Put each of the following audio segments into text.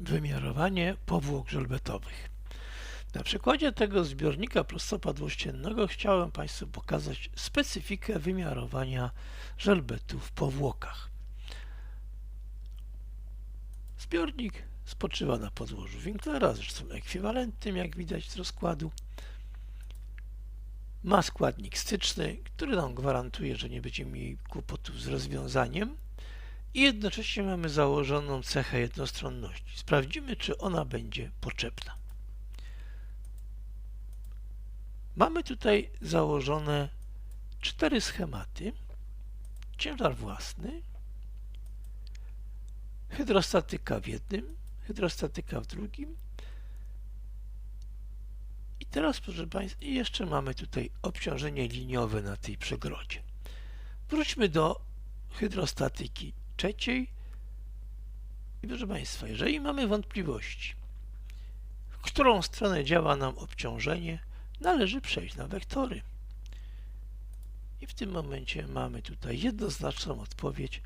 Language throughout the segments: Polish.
wymiarowanie powłok żelbetowych. Na przykładzie tego zbiornika prostopadłościennego chciałem Państwu pokazać specyfikę wymiarowania żelbetu w powłokach. Zbiornik spoczywa na podłożu Winklera, zresztą ekwiwalentnym, jak widać z rozkładu. Ma składnik styczny, który nam gwarantuje, że nie będziemy mieli kłopotów z rozwiązaniem i jednocześnie mamy założoną cechę jednostronności. Sprawdzimy, czy ona będzie potrzebna. Mamy tutaj założone cztery schematy. Ciężar własny, hydrostatyka w jednym, hydrostatyka w drugim. I teraz, proszę Państwa, jeszcze mamy tutaj obciążenie liniowe na tej przegrodzie. Wróćmy do hydrostatyki trzeciej. I proszę Państwa, jeżeli mamy wątpliwości, w którą stronę działa nam obciążenie, należy przejść na wektory. I w tym momencie mamy tutaj jednoznaczną odpowiedź,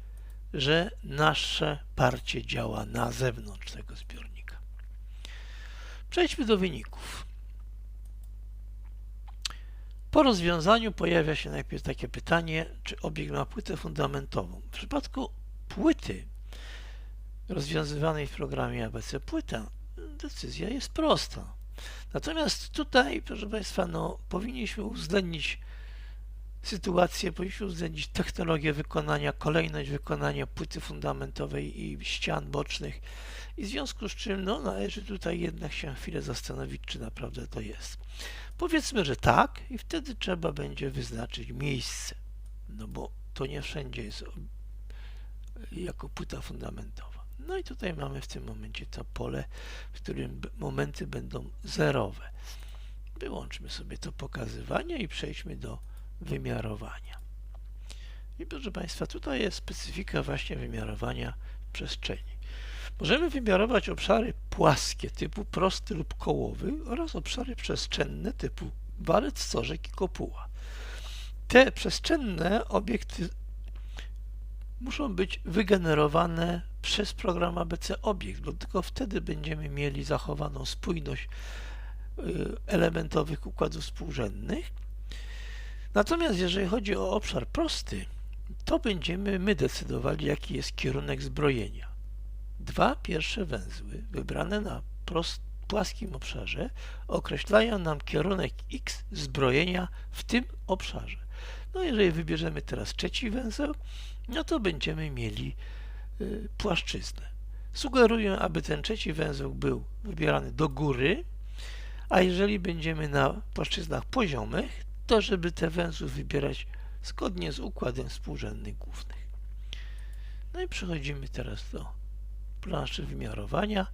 że nasze parcie działa na zewnątrz tego zbiornika. Przejdźmy do wyników. Po rozwiązaniu pojawia się najpierw takie pytanie, czy obiekt ma płytę fundamentową. W przypadku płyty rozwiązywanej w programie ABC płyta, decyzja jest prosta. Natomiast tutaj, proszę Państwa, no, powinniśmy uwzględnić sytuację, powinniśmy uwzględnić technologię wykonania, kolejność wykonania płyty fundamentowej i ścian bocznych i w związku z czym no, należy tutaj jednak się chwilę zastanowić, czy naprawdę to jest. Powiedzmy, że tak i wtedy trzeba będzie wyznaczyć miejsce, no bo to nie wszędzie jest jako płyta fundamentowa. No i tutaj mamy w tym momencie to pole, w którym momenty będą zerowe. Wyłączmy sobie to pokazywanie i przejdźmy do wymiarowania. I proszę Państwa, tutaj jest specyfika właśnie wymiarowania przestrzeni. Możemy wymiarować obszary płaskie typu prosty lub kołowy oraz obszary przestrzenne typu walec, stożek i kopuła. Te przestrzenne obiekty muszą być wygenerowane przez program ABC Obiekt, bo tylko wtedy będziemy mieli zachowaną spójność y, elementowych układów współrzędnych. Natomiast jeżeli chodzi o obszar prosty, to będziemy my decydowali, jaki jest kierunek zbrojenia. Dwa pierwsze węzły wybrane na prost, płaskim obszarze określają nam kierunek x zbrojenia w tym obszarze. No jeżeli wybierzemy teraz trzeci węzeł, no to będziemy mieli y, płaszczyznę. Sugeruję, aby ten trzeci węzeł był wybierany do góry, a jeżeli będziemy na płaszczyznach poziomych, to żeby te węzły wybierać zgodnie z układem współrzędnych głównych. No i przechodzimy teraz do planszy wymiarowania.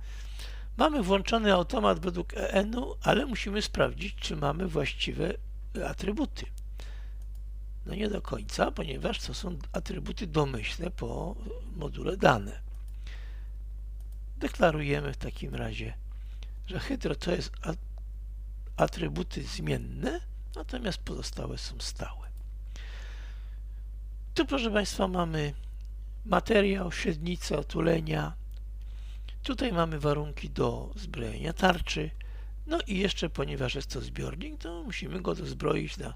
Mamy włączony automat według EN-u, ale musimy sprawdzić, czy mamy właściwe atrybuty. No nie do końca, ponieważ to są atrybuty domyślne po module dane. Deklarujemy w takim razie, że hydro to jest atrybuty zmienne, natomiast pozostałe są stałe. Tu, proszę Państwa, mamy materiał, średnicę, otulenia. Tutaj mamy warunki do zbrojenia tarczy. No i jeszcze, ponieważ jest to zbiornik, to musimy go dozbroić na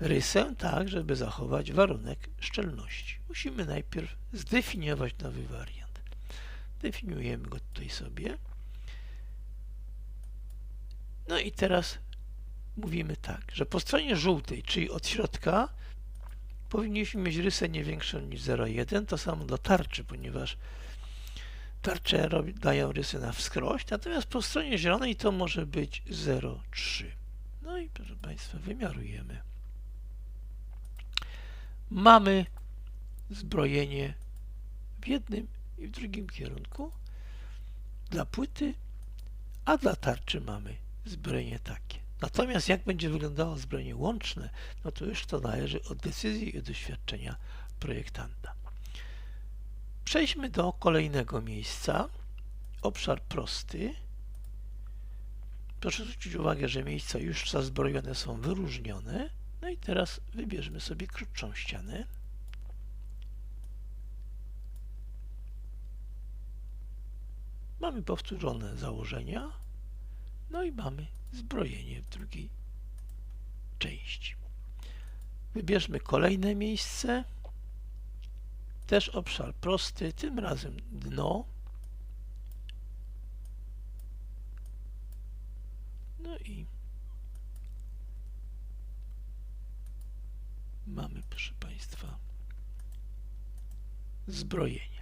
rysę, tak żeby zachować warunek szczelności. Musimy najpierw zdefiniować nowy wariant. Definiujemy go tutaj sobie. No i teraz mówimy tak, że po stronie żółtej, czyli od środka, powinniśmy mieć rysę nie większą niż 0,1. To samo do tarczy, ponieważ tarcze dają rysy na wskroś, natomiast po stronie zielonej to może być 0,3. No i proszę Państwa, wymiarujemy mamy zbrojenie w jednym i w drugim kierunku dla płyty, a dla tarczy mamy zbrojenie takie. Natomiast jak będzie wyglądało zbrojenie łączne, no to już to należy od decyzji i doświadczenia projektanta. Przejdźmy do kolejnego miejsca. Obszar prosty. Proszę zwrócić uwagę, że miejsca już zazbrojone są wyróżnione. No i teraz wybierzmy sobie krótszą ścianę. Mamy powtórzone założenia, no i mamy zbrojenie w drugiej części. Wybierzmy kolejne miejsce. Też obszar prosty, tym razem dno. No i mamy, proszę Państwa, zbrojenie.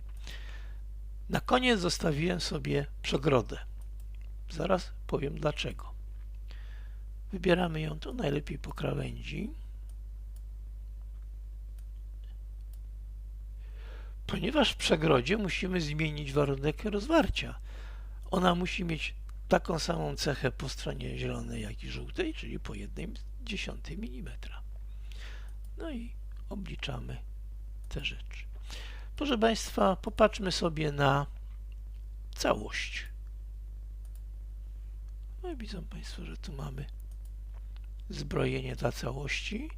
Na koniec zostawiłem sobie przegrodę. Zaraz powiem dlaczego. Wybieramy ją tu najlepiej po krawędzi. Ponieważ w przegrodzie musimy zmienić warunek rozwarcia. Ona musi mieć taką samą cechę po stronie zielonej, jak i żółtej, czyli po 1,1 mm. No i obliczamy te rzeczy. Proszę Państwa, popatrzmy sobie na całość. No i widzą Państwo, że tu mamy zbrojenie dla całości.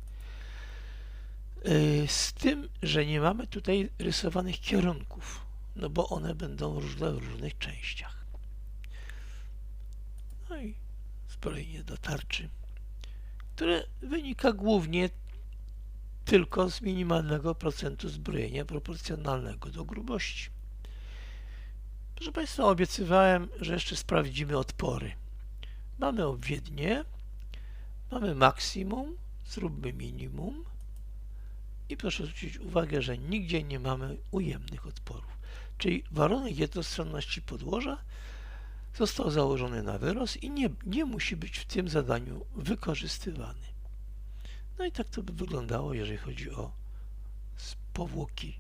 Yy, Z tym, że nie mamy tutaj rysowanych kierunków, no bo one będą różne w różnych częściach. No i zbrojenie do tarczy, które wynika głównie tylko z minimalnego procentu zbrojenia proporcjonalnego do grubości. Proszę Państwa, obiecywałem, że jeszcze sprawdzimy odpory. Mamy obwiednie, mamy maksimum, zróbmy minimum i proszę zwrócić uwagę, że nigdzie nie mamy ujemnych odporów. Czyli warunek jednostronności podłoża został założony na wyrost i nie, nie musi być w tym zadaniu wykorzystywany. No i tak to by wyglądało, jeżeli chodzi o powłoki